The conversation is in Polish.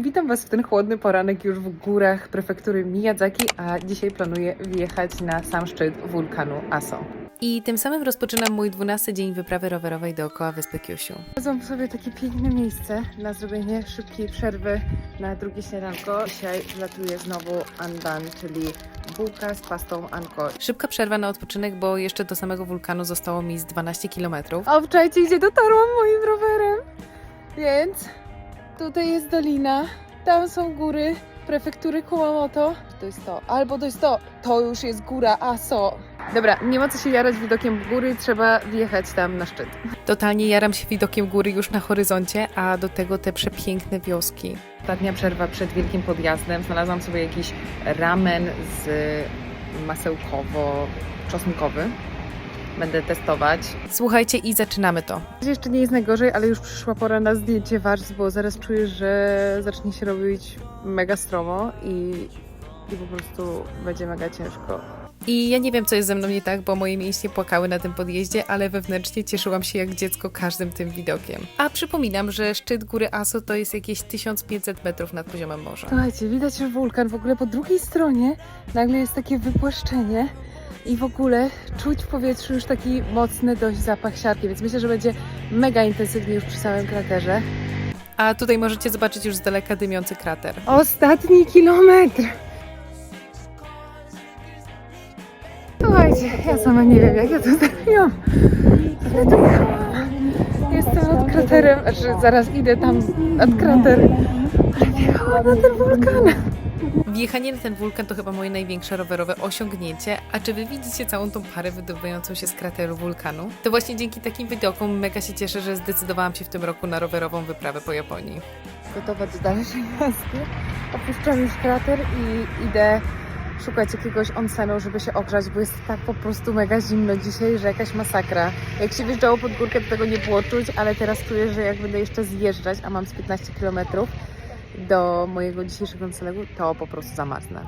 Witam Was w ten chłodny poranek już w górach prefektury Miyazaki, a dzisiaj planuję wjechać na sam szczyt wulkanu Aso. I tym samym rozpoczynam mój 12 dzień wyprawy rowerowej dookoła wyspy Kyushu. Znalazłam sobie takie piękne miejsce na zrobienie szybkiej przerwy na drugie śniadanko. Dzisiaj wlatuje znowu andan, czyli bułka z pastą anko. Szybka przerwa na odpoczynek, bo jeszcze do samego wulkanu zostało mi z 12 km. A wczorajcie gdzie dotarłam moim rowerem. Więc tutaj jest dolina, tam są góry prefektury Kumamoto. To jest to, albo to jest to, to już jest góra Aso. Dobra, nie ma co się jarać widokiem góry, trzeba wjechać tam na szczyt. Totalnie jaram się widokiem góry już na horyzoncie, a do tego te przepiękne wioski. Ostatnia przerwa przed wielkim podjazdem. Znalazłam sobie jakiś ramen z masełkowo-czosnkowy. Będę testować. Słuchajcie i zaczynamy to. Jeszcze nie jest najgorzej, ale już przyszła pora na zdjęcie warstw, bo zaraz czuję, że zacznie się robić mega stromo i, i po prostu będzie mega ciężko. I ja nie wiem, co jest ze mną nie tak, bo moje mięśnie płakały na tym podjeździe, ale wewnętrznie cieszyłam się jak dziecko każdym tym widokiem. A przypominam, że szczyt góry Aso to jest jakieś 1500 metrów nad poziomem morza. Słuchajcie, widać już wulkan. W ogóle po drugiej stronie nagle jest takie wypłaszczenie i w ogóle czuć w powietrzu już taki mocny dość zapach siarki, więc myślę, że będzie mega intensywnie już przy samym kraterze. A tutaj możecie zobaczyć już z daleka dymiący krater. Ostatni kilometr! Słuchajcie, ja sama nie wiem, jak ja to zrobiłam, ale dojechałam. Jestem nad kraterem, znaczy zaraz idę tam nad krater, ale wjechałam na ten wulkan. Wjechanie na ten wulkan to chyba moje największe rowerowe osiągnięcie, a czy wy widzicie całą tą parę wydobywającą się z krateru wulkanu? To właśnie dzięki takim widokom mega się cieszę, że zdecydowałam się w tym roku na rowerową wyprawę po Japonii. Gotowa do dalszej jazdy. Opuszczam już krater i idę szukać jakiegoś onsenu, żeby się ogrzać, bo jest tak po prostu mega zimno dzisiaj, że jakaś masakra. Jak się wjeżdżało pod górkę, to tego nie było czuć, ale teraz czuję, że jak będę jeszcze zjeżdżać, a mam z 15 km do mojego dzisiejszego noclegu, to po prostu zamarznę.